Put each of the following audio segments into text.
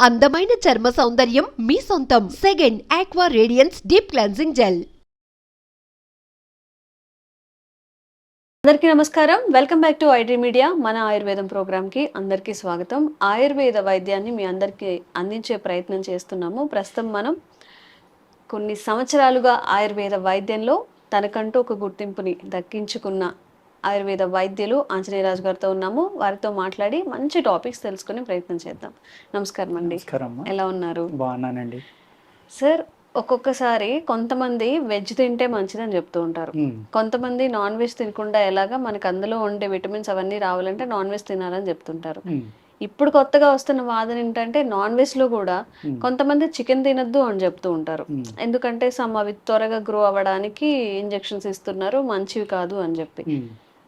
అందమైన చర్మ సౌందర్యం మీ సొంతం. Second aqua radiance deep cleansing gel అందరికీ నమస్కారం. Welcome back to iDream media మన ఆయుర్వేదం ప్రోగ్రామ్కి అందరికీ స్వాగతం. ఆయుర్వేద వైద్యాన్ని మీ అందరికీ అందించే ప్రయత్నం చేస్తున్నాము. ప్రస్తుతం మనం కొన్ని సంవత్సరాలుగా ఆయుర్వేద వైద్యంలో తనకంటూ ఒక గుర్తింపుని దక్కించుకున్న ఆయుర్వేద వైద్యులు ఆంజనేయరాజు గారితో ఉన్నాము. వారితో మాట్లాడి మంచి టాపిక్స్ తెలుసుకునే ప్రయత్నం చేద్దాం. నమస్కారం అండి. ఎలా ఉన్నారు? బాగున్నానండి. సార్ ఒక్కొక్కసారి కొంతమంది వెజ్ తింటే మంచిదని చెప్తూ ఉంటారు. కొంతమంది నాన్ వెజ్ తినకుండా ఎలాగా మనకు అందులో ఉండే విటమిన్స్ అవన్నీ రావాలంటే నాన్ వెజ్ తినాలని చెప్తుంటారు. ఇప్పుడు కొత్తగా వస్తున్న వాదన ఏంటంటే నాన్ వెజ్లో కూడా. కొంతమంది చికెన్ తినద్దు అని చెప్తూ ఉంటారు. ఎందుకంటే సమ్ అవి త్వరగా గ్రో అవ్వడానికి ఇంజెక్షన్స్ ఇస్తున్నారు మంచివి కాదు అని చెప్పి.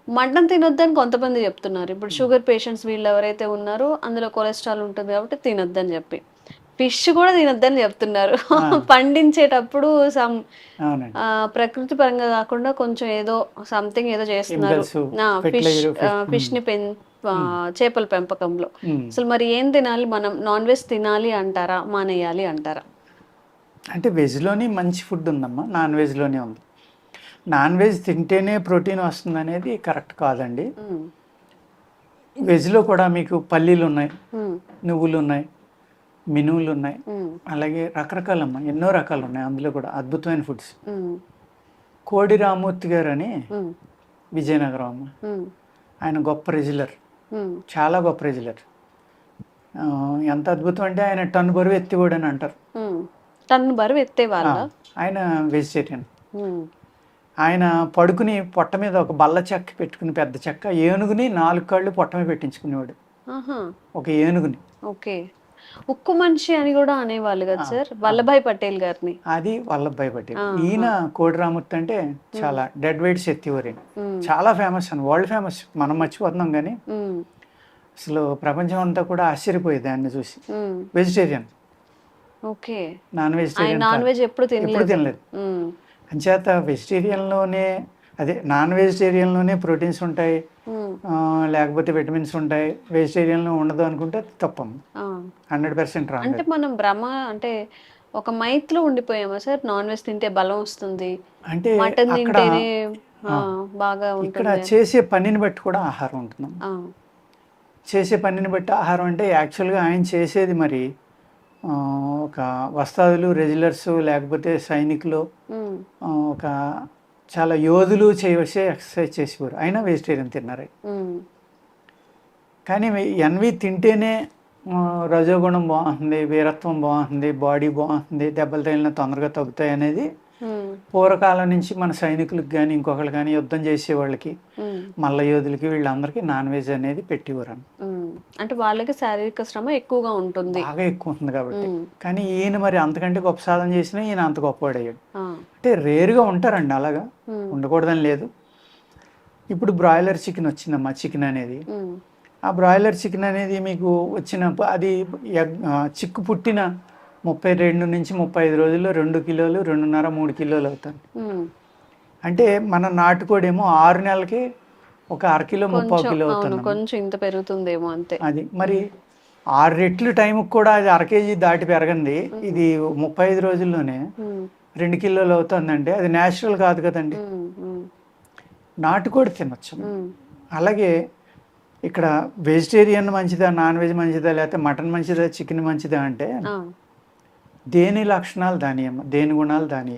మటన్ తినొద్దని కొంతమంది చెప్తున్నారు. ఇప్పుడు షుగర్ పేషెంట్స్ వీళ్ళు ఎవరైతే ఉన్నారో అందులో కొలెస్ట్రాల్ ఉంటుంది కాబట్టి తినొద్దని చెప్పి. ఫిష్ కూడా తినొద్దని చెప్తున్నారు. పండించేటప్పుడు సమ్ ప్రకృతి పరంగా కాకుండా కొంచెం ఏదో సంథింగ్ ఏదో చేస్తున్నారు. ఫిష్ ఫిష్ని పెం ఆ, చేపల పెంపకంలో. అసలు మరి ఏం తినాలి మనం? నాన్ వెజ్ తినాలి అంటారా? మానేయాలి అంటారా? అంటే వెజ్లోని మంచి ఫుడ్ ఉందమ్మా. నాన్ వెజ్లోనే ఉంది. నాన్ వెజ్ తింటేనే ప్రోటీన్ వస్తుంది అనేది కరెక్ట్ కాదండి. వెజ్లో కూడా మీకు పల్లీలు ఉన్నాయి నువ్వులు ఉన్నాయి మినువులు ఉన్నాయి అలాగే రకరకాలమ్మా ఎన్నో రకాలు ఉన్నాయి అందులో కూడా అద్భుతమైన ఫుడ్స్. కోడి రామూర్తి గారు అని విజయనగరం అమ్మ. ఆయన గొప్ప రెజ్యులర్ ఉమ్, చాలా గొప్ప రెజ్యులర్ ఎంత అద్భుతం అంటే ఆయన టన్ బరువు ఎత్తివాడు అని అంటారు. టన్ను బరువు ఎత్తే వాళ్ళ? ఆ, ఆయన వెజిటేరియన్. ఆయన పడుకుని పొట్ట మీద ఒక బల్ల చెక్క పెట్టుకుని పెద్ద చెక్క ఏనుగుని నాలుగు కాళ్ళు పొట్ట మీద పెట్టించుకునేవాడు. ఒక ఏనుగుని. ఓకే. ఉక్కు మనిషి అని కూడా అనేవాళ్ళు కదా సార్? వల్లభాయ్ పటేల్ గారిని. అది వల్లభాయ్ పటేల్. ఈయన కోడి రామూర్తి అంటే చాలా డెడ్ ఈయన. ఉమ్, చాలా ఫేమస్ అని వరల్డ్ ఫేమస్. మనం మర్చిపోతున్నాం కానీ అసలు ప్రపంచం అంతా కూడా ఆశ్చర్యపోయేది ఆయన్ని చూసి. Vegetarian okay. Non vegetarian non veg ఎప్పుడు తినలేదు. అంచేత వెజిటేరియన్లోనే అదే నాన్ వెజిటేరియన్లోనే ప్రోటీన్స్ ఉంటాయి. లేకపోతే విటమిన్స్ ఉంటాయి. వెజిటేరియన్లో ఉండదు అనుకుంటే తప్పమ్మ ఆ. హండ్రెడ్ పర్సెంట్ అంటే మనం భ్రమ అంటే ఒక మైత్లో ఉండిపోయామా సార్? నాన్ వెజ్ తింటే బలం వస్తుంది. అంటే మటన్ తింటేనే బాగా ఇక్కడ ఉంటుంది చేసే పనిని బట్టి కూడా ఆహారం ఉంటుందమ్మ ఆ, చేసే పనిని బట్టి ఆహారం అంటే యాక్చువల్గా ఆయన చేసేది మరి ఒక వస్తాదులు రెగ్యులర్స్ లేకపోతే సైనికులు ఒక చాలా యోధులు చేయవలసే ఎక్సర్సైజ్ చేసేవారు. అయినా వెజిటేరియన్ తిన్నారు. కానీ ఎన్వి తింటేనే రజోగుణం బాగుంటుంది వీరత్వం బాగుంటుంది బాడీ బాగుంటుంది దెబ్బలు తగిలిన తొందరగా తగ్గుతాయి అనేది పూర్వకాలం నుంచి మన సైనికులకు కానీ ఇంకొకరు కానీ యుద్ధం చేసే వాళ్ళకి మల్ల యోధులకి వీళ్ళందరికీ నాన్ వెజ్ అనేది పెట్టేవారు. అంటే వాళ్ళకి శారీరక శ్రమ ఎక్కువగా ఉంటుంది. బాగా ఎక్కువ ఉంటుంది కాబట్టి. కానీ ఈయన మరి అంతకంటే గొప్ప సాధన చేసినా ఈయన అంత గొప్పవాడయ్యాడు. అంటే రేరుగా ఉంటారండి అలాగా. ఉండకూడదని లేదు. ఇప్పుడు బ్రాయిలర్ చికెన్ వచ్చిందమ్మా చికెన్ అనేది. ఆ బ్రాయిలర్ చికెన్ అనేది మీకు వచ్చిన అది చిక్కు పుట్టిన ముప్పై రెండు నుంచి ముప్పై ఐదు రోజుల్లో రెండు కిలోలు రెండున్నర మూడు కిలోలు అవుతుంది ఉమ్. అంటే మన నాటుకోడి ఏమో ఆరు నెలలకి ఒక అర కిలో ముప్పై కిలో అవుతుంది. కొంచెం ఇంత పెరుగుతుందేమో అంతే. అది మరి ఆరు రెట్లు టైంకి కూడా అది అర కేజీ దాటి పెరగంది. ఇది ముప్పై ఐదు రోజుల్లోనే రెండు కిలోలు అవుతుందంటే అది న్యాచురల్ కాదు కదండి. నాటుకోడి తినొచ్చు. అలాగే ఇక్కడ వెజిటేరియన్ మంచిదా నాన్ వెజ్ మంచిదా లేకపోతే మటన్ మంచిదా చికెన్ మంచిదా అంటే దేని లక్షణాలు దాని అమ్మ దేని గుణాలు దాని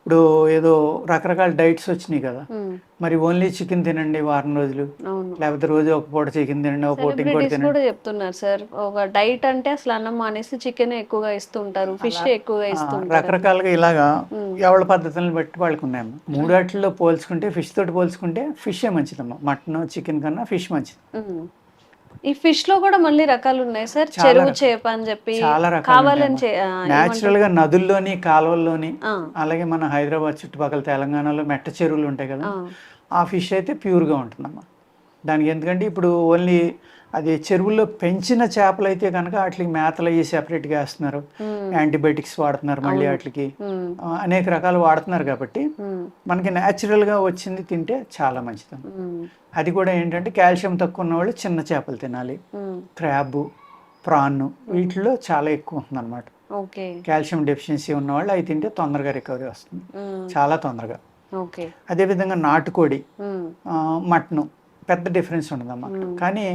ఇప్పుడు ఏదో రకరకాల డైట్స్ వచ్చినాయి కదా. మరి ఓన్లీ చికెన్ తినండి వారం రోజులు. లేకపోతే రోజు ఒక పూట చికెన్ తినండి ఒక పూట ఇంకోటి తినండి. చెప్తున్నారు సార్. ఒక డైట్ అంటే అసలు అన్నం మానేసి చికెన్ ఎక్కువగా ఇస్తుంటారు ఫిష్ ఎక్కువగా ఆ, ఇస్తుంటారు. రకరకాలుగా ఇలాగా. ఎవరి పద్ధతులను బట్టి వాళ్ళకి ఉన్నాయమ్మ మూడాటిల్లో పోల్చుకుంటే ఫిష్ తోటి పోల్చుకుంటే ఫిషే మంచిదమ్మా. మటన్ చికెన్ కన్నా ఫిష్ మంచిది. ఈ ఫిష్లో కూడా మళ్ళీ రకాలు ఉన్నాయి సార్. చెరువు. చేప అని చెప్పి కావాలని న్యాచురల్గా నదుల్లోని కాలువల్లోని అలాగే మన హైదరాబాద్ చుట్టుపక్కల తెలంగాణలో మెట్ట చెరువులు ఉంటాయి కదా ఆ, ఫిష్ అయితే ప్యూర్గా ఉంటుందమ్మా. దానికి ఎందుకంటే ఇప్పుడు ఓన్లీ అది చెరువుల్లో పెంచిన చేపలు అయితే కనుక వాటికి మేతలు అయ్యి సెపరేట్గా వేస్తున్నారు. యాంటీబయాటిక్స్ వాడుతున్నారు మళ్ళీ వాటికి. అనేక రకాలు వాడుతున్నారు కాబట్టి మనకి న్యాచురల్గా వచ్చింది తింటే చాలా మంచిది అది కూడా ఏంటంటే కాల్షియం తక్కువ ఉన్న వాళ్ళు చిన్న చేపలు తినాలి. క్రాబ్ ప్రాన్ వీటిలో చాలా ఎక్కువ ఉంటుంది అనమాట ఓకే. కాల్షియం డెఫిషియన్సీ ఉన్న వాళ్ళు అవి తింటే తొందరగా రికవరీ వస్తుంది. చాలా తొందరగా. అదేవిధంగా నాటుకోడి మటను పెద్ద డిఫరెన్స్ ఉండదమ్మా కానీ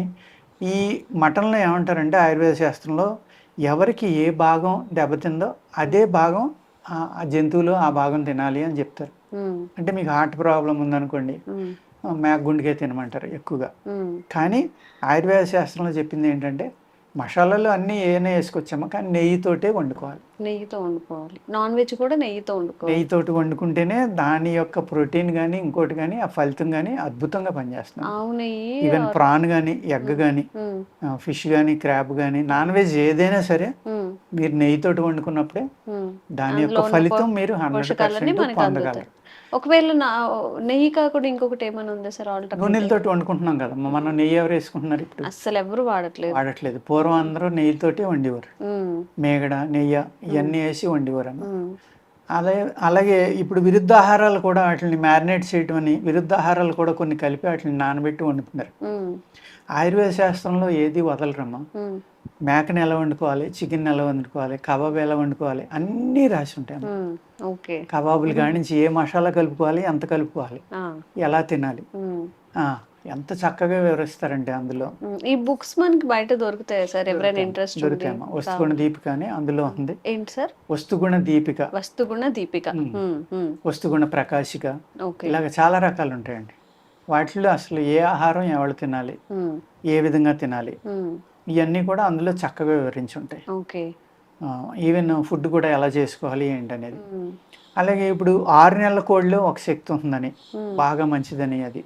ఈ మటన్లో ఏమంటారంటే ఆయుర్వేద శాస్త్రంలో ఎవరికి ఏ భాగం దెబ్బతిందో అదే భాగం ఆ జంతువులు ఆ భాగం తినాలి అని చెప్తారు. అంటే మీకు హార్ట్ ప్రాబ్లం ఉందనుకోండి. గుండెకే తినమంటారు ఎక్కువగా. కానీ ఆయుర్వేద శాస్త్రంలో చెప్పింది ఏంటంటే మసాలాలు అన్నీ ఏమైనా వేసుకొచ్చామా కానీ నెయ్యితోటే వండుకోవాలి. నెయ్యితో వండుకోవాలి. నాన్ వెజ్ కూడా నెయ్యితో వండుకోవాలి. నెయ్యితోటి వండుకుంటేనే దాని యొక్క ప్రోటీన్ కానీ ఇంకోటి కానీ ఆ ఫలితం కానీ అద్భుతంగా పనిచేస్తుంది. ఈవెన్ ప్రాన్ కానీ ఎగ్ కానీ ఫిష్ కానీ క్రాబ్ కానీ నాన్ వెజ్ ఏదైనా సరే మీరు నెయ్యితోటి వండుకున్నప్పుడే. దాని యొక్క ఫలితం మీరు హండ్రెడ్ పర్సెంట్ పొందగలరు. ఒకవేళ నా నెయ్యి కాకుండా ఇంకొకటి ఏమైనా ఉందా సార్ ఆల్టర్నేటివ్? నూనెలతోటి వండుకుంటున్నాం కదా మనం నెయ్యి ఎవరు వేసుకుంటున్నారు ఇప్పుడు? అస్సలు ఎవరు వాడట్లేదు. వాడట్లేదు. పూర్వం అందరూ నెయ్యితోటి వండేవారు. మేగడ నెయ్యి ఇవన్నీ వేసి వండేవారు ఉమ్, అలాగే అలాగే ఇప్పుడు విరుద్ధాహారాలు కూడా వాటిని మ్యారినేట్ చేయటం అని విరుద్ధాహారాలు కూడా కొన్ని కలిపి వాటిని నానబెట్టి వండుతున్నారు. ఆయుర్వేద శాస్త్రంలో ఏది వదలరమ్మా. మేకని ఎలా వండుకోవాలి? చికెన్ ఎలా వండుకోవాలి? కబాబ్ ఎలా వండుకోవాలి? అన్నీ రాసి ఉంటాయి కబాబులు కానించి ఏ మసాలా కలుపుకోవాలి? ఎంత కలుపుకోవాలి. ఎలా తినాలి? ఎంత చక్కగా వివరిస్తారంటే అందులో. ఈ బుక్స్ మనకి బయట దొరుకుతాయి సార్? ఎవరైనా ఇంట్రెస్ట్ ఉంది దొరికాయమ్మా వస్తుగుణ దీపిక అని అందులో ఉంది. ఏంటి సార్? వస్తుగుణ దీపిక. వస్తుగుణ దీపిక. వస్తుగుణ ప్రకాశిక. ఇలాగ చాలా రకాలు ఉంటాయండి. వాటిలో అసలు ఏ ఆహారం ఎవరు తినాలి? ఏ విధంగా తినాలి? ఇవన్నీ కూడా అందులో చక్కగా వివరించి ఉంటాయి ఓకే ఈవెన్ ఫుడ్ కూడా ఎలా చేసుకోవాలి ఏంటనేది. అలాగే ఇప్పుడు ఆరు నెలల కోడిలో ఒక శక్తి ఉంటుందని. బాగా మంచిదని అది.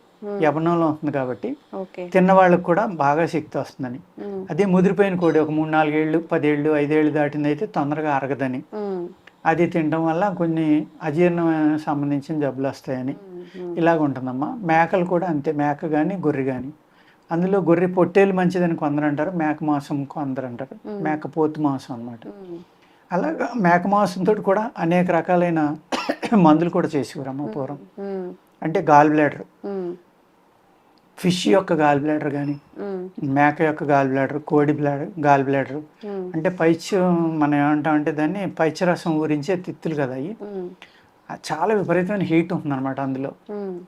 యవనంలో ఉంటుంది కాబట్టి తిన్న వాళ్ళకి కూడా బాగా శక్తి వస్తుందని. అదే ముదిరిపోయిన కోడి ఒక మూడు నాలుగేళ్ళు పదేళ్ళు ఐదేళ్ళు దాటింది అయితే తొందరగా అరగదని. అది తినడం వల్ల కొన్ని అజీర్ణం సంబంధించిన జబ్బులు వస్తాయని. ఇలాగ ఉంటుందమ్మా మేకలు కూడా అంతే. మేక కానీ గొర్రె కానీ అందులో గొర్రె పొట్టేలు మంచిదని కొందరు అంటారు మేక మాంసం కొందరు అంటారు మేక పోతు మాంసం అన్నమాట. ఉమ్, అలాగా మేక మాంసంతో కూడా అనేక రకాలైన మందులు కూడా చేసేవారమ్మ పూర్వం. ఉమ్, అంటే గాల్ బ్లాడర్. ఫిష్ యొక్క గాల్ బ్లాడర్ కానీ మేక యొక్క గాల్ బ్లాడర్ కోడి బ్లాడర్ గాల్ బ్లాడర్. అంటే పైచ మనం ఏమంటామంటే దాన్ని పైచరసం ఊరించే తిత్తులు కదా అవి చాలా విపరీతమైన హీట్ ఉంటుందన్నమాట అందులో.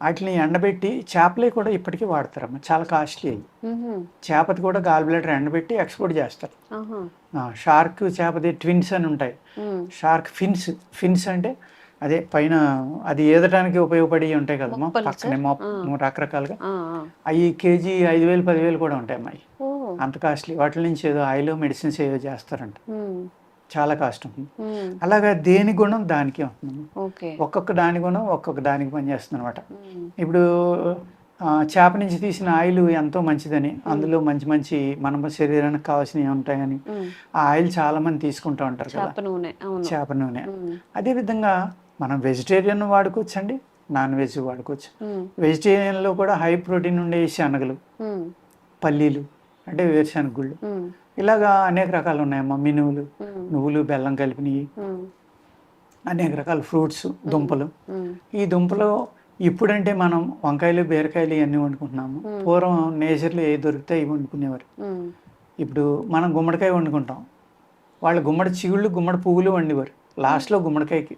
వాటిని ఎండబెట్టి చేపలే కూడా ఇప్పటికీ వాడతారమ్మ. చాలా కాస్ట్లీ చేపది కూడా గాల్ బ్లాడర్ ఎండబెట్టి ఎక్స్పోర్ట్ చేస్తారు. షార్క్ చేపది ట్విన్స్ అని ఉంటాయి. షార్క్ ఫిన్స్ ఫిన్స్ అంటే అదే పైన అది ఏదటానికి ఉపయోగపడి ఉంటాయి కదమ్మా? పక్కనే రకరకాలుగా. అవి కేజీ ఐదు వేలు పదివేలు కూడా ఉంటాయి అమ్మాయి అంత కాస్ట్లీ. వాటి నుంచి ఏదో ఆయిల్ మెడిసిన్స్ ఏదో చేస్తారంట. చాలా ఉమ్, అలాగా దేని గుణం దానికి ఉంటుంది. ఒక్కొక్క దాని గుణం ఒక్కొక్క దానికి పనిచేస్తుంది అనమాట ఇప్పుడు చేప నుంచి తీసిన ఆయిల్ ఎంతో మంచిదని అందులో మంచి మంచి మన శరీరానికి కావాల్సినవి ఉంటాయని ఆ ఆయిల్ చాలా మంది తీసుకుంటూ ఉంటారు కదా. చేప నూనె అదేవిధంగా మనం వెజిటేరియన్ వాడుకోవచ్చు అండి నాన్ వెజ్ వాడుకోవచ్చు. వెజిటేరియన్లో కూడా హై ప్రోటీన్ ఉండే శనగలు పల్లీలు అంటే వేరుశనగ గుళ్ళు. ఇలాగా అనేక రకాలు ఉన్నాయమ్మా మినువులు నువ్వులు బెల్లం కలిపినవి అనేక రకాల ఫ్రూట్స్ దుంపలు. ఈ దుంపలు ఇప్పుడంటే మనం వంకాయలు బీరకాయలు ఇవన్నీ వండుకుంటున్నాము. పూర్వం నేచర్లో ఏ దొరికితే ఇవి వండుకునేవారు. ఇప్పుడు మనం గుమ్మడికాయ వండుకుంటాం. వాళ్ళు గుమ్మడి చిగుళ్ళు గుమ్మడి పువ్వులు వండేవారు. లాస్ట్లో గుమ్మడికాయకి.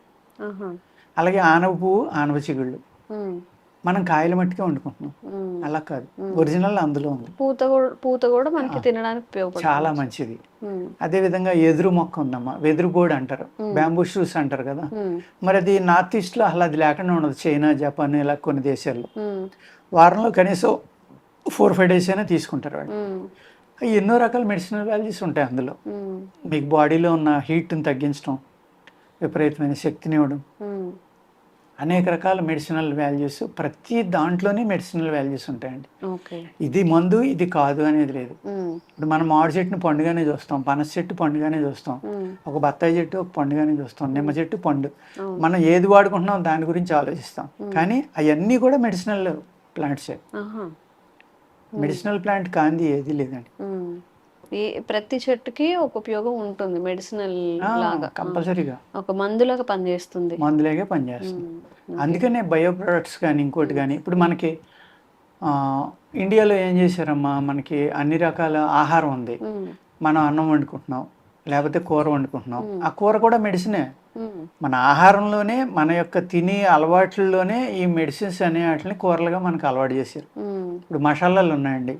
అలాగే ఆనవ పువ్వు ఆనవ చిగుళ్ళు. మనం కాయల మట్టికే వండుకుంటున్నాం. అలా కాదు. ఒరిజినల్ అందులో ఉంది. పూత కూడా పూత కూడా మనకి తినడానికి ఉపయోగపడుతుంది. చాలా మంచిది. ఉమ్, అదేవిధంగా ఎదురు మొక్క ఉందమ్మా. వెదురు బోర్డు అంటారు. బ్యాంబూ షూస్ అంటారు కదా. మరి అది నార్త్ ఈస్ట్లో అసలు అది లేకుండా ఉండదు. చైనా జపాన్ ఇలా కొన్ని దేశాల్లో. వారంలో కనీసం ఫోర్ ఫైవ్ డేస్ అయినా తీసుకుంటారు వాళ్ళు. ఎన్నో రకాల మెడిసినల్ వాల్యూస్ ఉంటాయి అందులో. మీకు బాడీలో ఉన్న హీట్ని తగ్గించడం విపరీతమైన శక్తిని ఇవ్వడం. అనేక రకాల మెడిసినల్ వాల్యూస్ ప్రతి దాంట్లోనే మెడిసినల్ వాల్యూస్ ఉంటాయండి. ఇది మందు ఇది కాదు అనేది లేదు. ఇప్పుడు మనం మామిడి చెట్టుని పండుగానే చూస్తాం పనస చెట్టు పండుగానే చూస్తాం ఒక బత్తాయి చెట్టు ఒక పండుగానే చూస్తాం నిమ్మ చెట్టు పండు. మనం ఏది వాడుకుంటున్నాం దాని గురించి ఆలోచిస్తాం. కానీ అవన్నీ కూడా మెడిసినల్ ప్లాంట్సే. మెడిసినల్ ప్లాంట్ కాంది ఏది లేదండి. ఈ ప్రతి చెట్టుకి ఒక ఉపయోగం ఉంటుంది మెడిసినల్ లాగా. కంపల్సరీగా. ఒక మందులాగా పనిచేస్తుంది. మందులేగే పనిచేస్తుంది. అందుకనే బయో ప్రొడక్ట్స్ కానీ ఇంకోటి కానీ ఇప్పుడు మనకి ఇండియాలో ఏం చేశారమ్మా మనకి అన్ని రకాల ఆహారం ఉంది. మనం అన్నం వండుకుంటున్నాం లేకపోతే కూర వండుకుంటున్నాం. ఆ కూర కూడా మెడిసినే. మన ఆహారంలోనే మన యొక్క తినే అలవాట్లలోనే ఈ మెడిసిన్స్ అనే వాటిని కూరలుగా మనకు అలవాటు చేశారు. ఇప్పుడు మసాలాలు ఉన్నాయండి.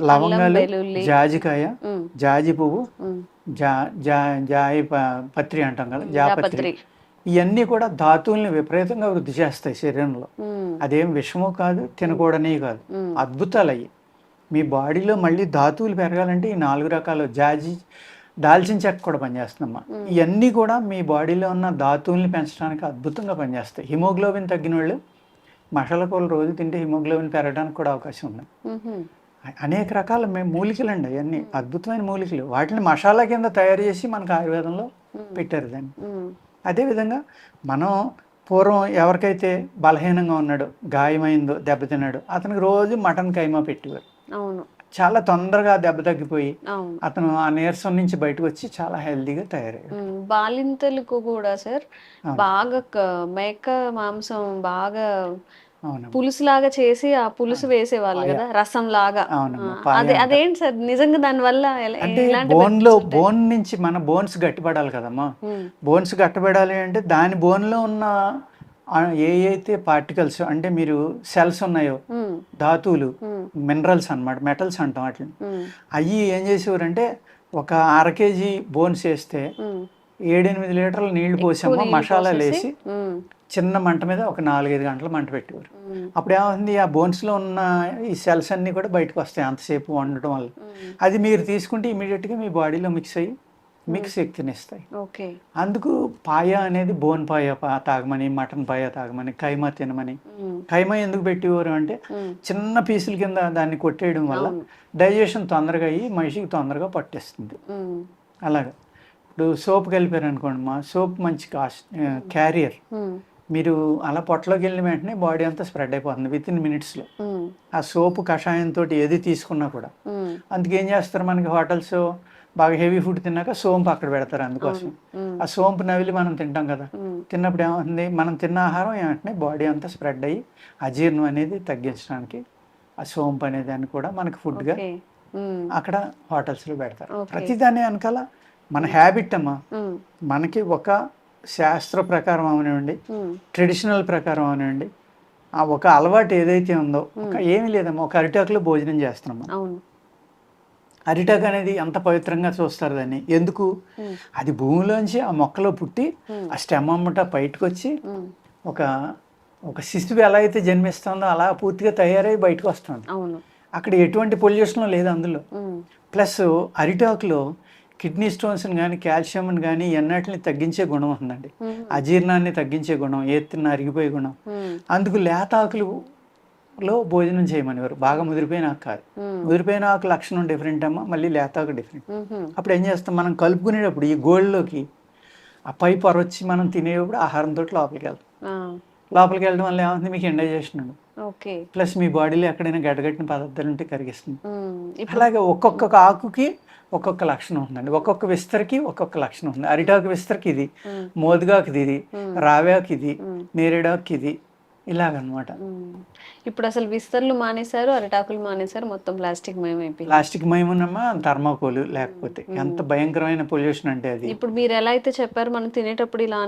లవంగాలు. జాజికాయ. జాజి పువ్వు. జా జా జాయి పత్రి అంటాం కదా జాపత్రి. ఇవన్నీ కూడా ధాతువుల్ని విపరీతంగా వృద్ధి చేస్తాయి శరీరంలో. అదేం విషమో కాదు తినకూడనే కాదు. అద్భుతాలు అయ్యి మీ బాడీలో మళ్ళీ ధాతువులు పెరగాలంటే ఈ నాలుగు రకాల జాజి దాల్చిన చెక్క కూడా పనిచేస్తుందమ్మా ఇవన్నీ కూడా మీ బాడీలో ఉన్న ధాతువుల్ని పెంచడానికి అద్భుతంగా పనిచేస్తాయి హిమోగ్లోబిన్ తగ్గిన వాళ్ళు మసాలా కూరలు రోజు తింటే హిమోగ్లోబిన్ పెరగడానికి కూడా అవకాశం ఉంది అనేక రకాల మే- మూలికలు అండి అవన్నీ అద్భుతమైన మూలికలు. వాటిని మసాలా కింద తయారు చేసి మనకు ఆయుర్వేదంలో పెట్టారు దాన్ని. అదేవిధంగా మనం పూర్వం ఎవరికైతే బలహీనంగా ఉన్నాడో గాయమైందో దెబ్బతిన్నాడో అతనికి రోజు మటన్ కైమా పెట్టేవారు. అవును. చాలా తొందరగా దెబ్బ తగ్గిపోయి అతను ఆ నీరసం నుంచి బయటకు వచ్చి చాలా హెల్తీగా తయారయ్యాడు. బాలింతలకు కూడా సార్ బాగా మేక మాంసం బాగా పులుసు లాగా చేసి ఆ పులుసు వేసేవాళ్ళు కదా రసం లాగా అదే అదేంటి సార్? నిజంగా దాని వల్ల బోన్లో బోన్ నుంచి మన బోన్స్ గట్టిపడాలి కదమ్మా. బోన్స్ గట్టబడాలి అంటే దాని బోన్లో ఉన్న ఆ ఏ అయితే పార్టికల్స్ అంటే మీరు సెల్స్ ఉన్నాయో ధాతువులు మినరల్స్ అన్నమాట మెటల్స్ అంటాం వాటిని. అవి ఏం చేసేవారంటే ఒక అర కేజీ బోన్స్ వేస్తే ఏడెనిమిది లీటర్లు నీళ్ళు పోసామో మసాలా ఉమ్, చిన్న మంట మీద ఒక నాలుగైదు గంటలు మంట పెట్టేవారు. అప్పుడు ఏమవుతుంది ఆ బోన్స్లో ఉన్న ఈ సెల్స్ అన్నీ కూడా బయటకు వస్తాయి అంతసేపు వండటం వల్ల. అది మీరు తీసుకుంటే ఇమీడియట్గా మీ బాడీలో మిక్స్ అయ్యి మీకు శక్తిని ఇస్తాయి ఓకే. అందుకు పాయ అనేది బోన్ పాయ పా- తాగమని మటన్ పాయ తాగమని కైమా తినమని. కైమా ఎందుకు పెట్టేవారు అంటే చిన్న పీసుల కింద దాన్ని కొట్టేయడం వల్ల డైజెషన్ తొందరగా అయ్యి మనిషికి తొందరగా పట్టేస్తుంది. అలాగా. ఇప్పుడు సోప్ కలిపారు అనుకోండి మా సోప్ మంచి కాస్ట్ క్యారియర్. మీరు అలా పొట్టలోకి వెళ్ళిన వెంటనే బాడీ అంతా స్ప్రెడ్ అయిపోతుంది విత్ ఇన్ మినిట్స్లో ఆ సోపు కషాయంతో ఏది తీసుకున్నా కూడా. అందుకేం చేస్తారు మనకి హోటల్స్ బాగా హెవీ ఫుడ్ తిన్నాక సోంపు అక్కడ పెడతారు అందుకోసం. ఆ సోంపు నవిలి మనం తింటాం కదా. తిన్నప్పుడు ఏమవుతుంది? మనం తిన్న ఆహారం ఏమంటే బాడీ అంతా స్ప్రెడ్ అయ్యి అజీర్ణం అనేది తగ్గించడానికి ఆ సోంపు అనే దాన్ని కూడా మనకి ఫుడ్గా అక్కడ హోటల్స్లో పెడతారు. ప్రతిదాని వెనకాల మన హ్యాబిట్ అమ్మా. మనకి ఒక శాస్త్ర ప్రకారం అవనివ్వండి ట్రెడిషనల్ ప్రకారం అవనివ్వండి ఆ ఒక అలవాటు ఏదైతే ఉందో ఏమీ లేదమ్మా ఒక అరిటాకులో భోజనం చేస్తున్నాం మనం. అవును. అరిటాకు అనేది ఎంత పవిత్రంగా చూస్తారు దాన్ని? ఎందుకు? అది భూమిలోంచి ఆ మొక్కలో పుట్టి. ఆ స్టెమ్ అమ్మట బయటకు వచ్చి ఒక ఒక శిశువు ఎలా అయితే జన్మిస్తుందో అలా పూర్తిగా తయారై బయటకు వస్తుంది అక్కడ ఎటువంటి పొల్యూషన్ లేదు అందులో. ప్లస్ అరిటాకులో కిడ్నీ స్టోన్స్ని కానీ కాల్షియంని కానీ ఎన్నటిని తగ్గించే గుణం ఉందండి. అజీర్ణాన్ని తగ్గించే గుణం ఏత్తిన అరిగిపోయే గుణం. అందుకు లేత ఆకులులో భోజనం చేయమనేవారు. బాగా ముదిరిపోయిన ఆకు కాదు. ముదిరిపోయిన ఆకు లక్షణం డిఫరెంట్ అమ్మా మళ్ళీ లేత ఆకు డిఫరెంట్ అప్పుడు ఏం చేస్తాం? మనం కలుపుకునేటప్పుడు ఈ గోల్డ్లోకి ఆ పై పొరొచ్చి మనం తినేటప్పుడు ఆహారంతో లోపలికి వెళ్తాం. లోపలికి వెళ్ళడం వల్ల ఏమవుతుంది? మీకు ఇండైజెషన్ ఉండదు. ప్లస్ మీ బాడీలో ఎక్కడైనా గడ్డగట్టిన పదార్థాలు ఉంటే కరిగిస్తుంది. అలాగే ఒక్కొక్క ఆకుకి ఒక్కొక్క లక్షణం ఉందండి. ఒక్కొక్క విస్తరికి ఒక్కొక్క లక్షణం ఉంది. అరిటాకు విస్తరికి ఇది మోదుగాకు ఇది రావాకు ఇది నేరేడాకు ఇది ఇలాగనమాట. ఇప్పుడు అసలు విస్తర్లు మానేశారు అరిటాకులు మానేశారు మొత్తం ప్లాస్టిక్ మయం అయిపోయింది. ప్లాస్టిక్ మయమునమ్మా థర్మాకోల్ లేకపోతే. ఎంత భయంకరమైన పొల్యూషన్ అంటే అది. ఇప్పుడు మీరు ఎలా అయితే చెప్పారు మనం తినేటప్పుడు ఇలా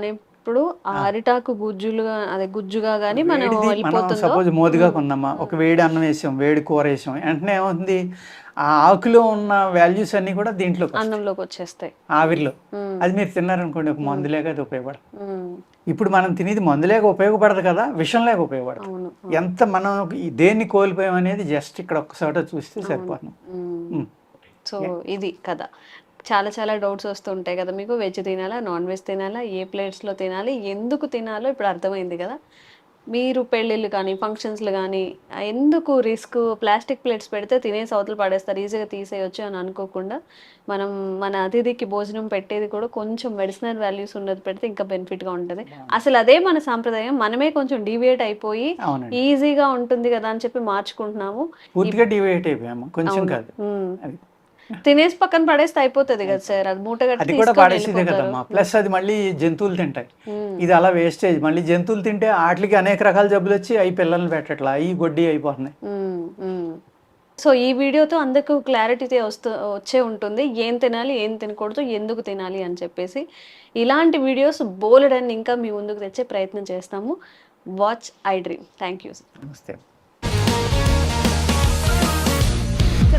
అనేప్పుడు ఆ అరిటాకు గుజ్జులుగా అదే గుజ్జుగా గానీ మనం సపోజ్ మోదుగా కొందమ్మా ఒక వేడి అన్నం వేసాం వేడి కూర వేసాం వెంటనే ఏమవుతుంది ఆ ఆకులో ఉన్న వాల్యూస్ అన్ని కూడా దీంట్లో అన్నంలోకి వచ్చేస్తాయి. ఆవిరిలో. అది మీరు తిన్నారనుకోండి ఒక మందు లేక అది ఉపయోగపడదు. ఇప్పుడు మనం తినేది మందు లేక ఉపయోగపడదు కదా విషం లేక ఉపయోగపడదు. ఎంత మనం దేన్ని కోల్పోయాం అనేది జస్ట్ ఇక్కడ ఒక్కసారి చూస్తే సరిపోతుంది. సో ఇది కదా చాలా చాలా డౌట్స్ వస్తుంటాయి కదా. మీకు వెజ్ తినాలా నాన్ వెజ్ తినాలా ఏ ప్లేట్స్లో తినాలి ఎందుకు తినాలో ఇప్పుడు అర్థమైంది కదా. మీరు పెళ్ళిళ్ళు కానీ ఫంక్షన్స్లు కానీ ఎందుకు రిస్క్ ప్లాస్టిక్ ప్లేట్స్ పెడితే తినేసి అవతలు పడేస్తారు ఈజీగా తీసేయొచ్చు అని అనుకోకుండా మనం మన అతిథికి భోజనం పెట్టేది కూడా కొంచెం మెడిసినల్ వాల్యూస్ ఉన్నది పెడితే ఇంకా బెనిఫిట్గా ఉంటుంది. అసలు అదే మన సాంప్రదాయం మనమే కొంచెం డివియేట్ అయిపోయి ఈజీగా ఉంటుంది కదా అని చెప్పి మార్చుకుంటున్నాము. పూర్తిగా డివైట్ అయిపోయాము. కొంచెం. కాదు. తినేసి పక్కన పడేస్తే అయిపోతుంది కదా సార్. అది మూట అది కూడా పాడేసేదే. కదమ్మా. ప్లస్ అది మళ్ళీ జంతువులు తింటాయి. ఇది అలా వేస్టేజ్ మళ్ళీ జంతువులు తింటే వాటికి అనేక రకాల జబ్బులు వచ్చి అవి పిల్లల్ని పెట్టట్లా. అవి గొడ్డి అయిపోతున్నాయి. సో ఈ వీడియోతో అందరికి క్లారిటీ వస్తూ వచ్చే ఉంటుంది. ఏం తినాలి ఏం తినకూడదు ఎందుకు తినాలి అని చెప్పేసి ఇలాంటి వీడియోస్ బోలెడన్ని ఇంకా మీ ముందుకు తెచ్చే ప్రయత్నం చేస్తాము. Watch I dream thank you నమస్తే.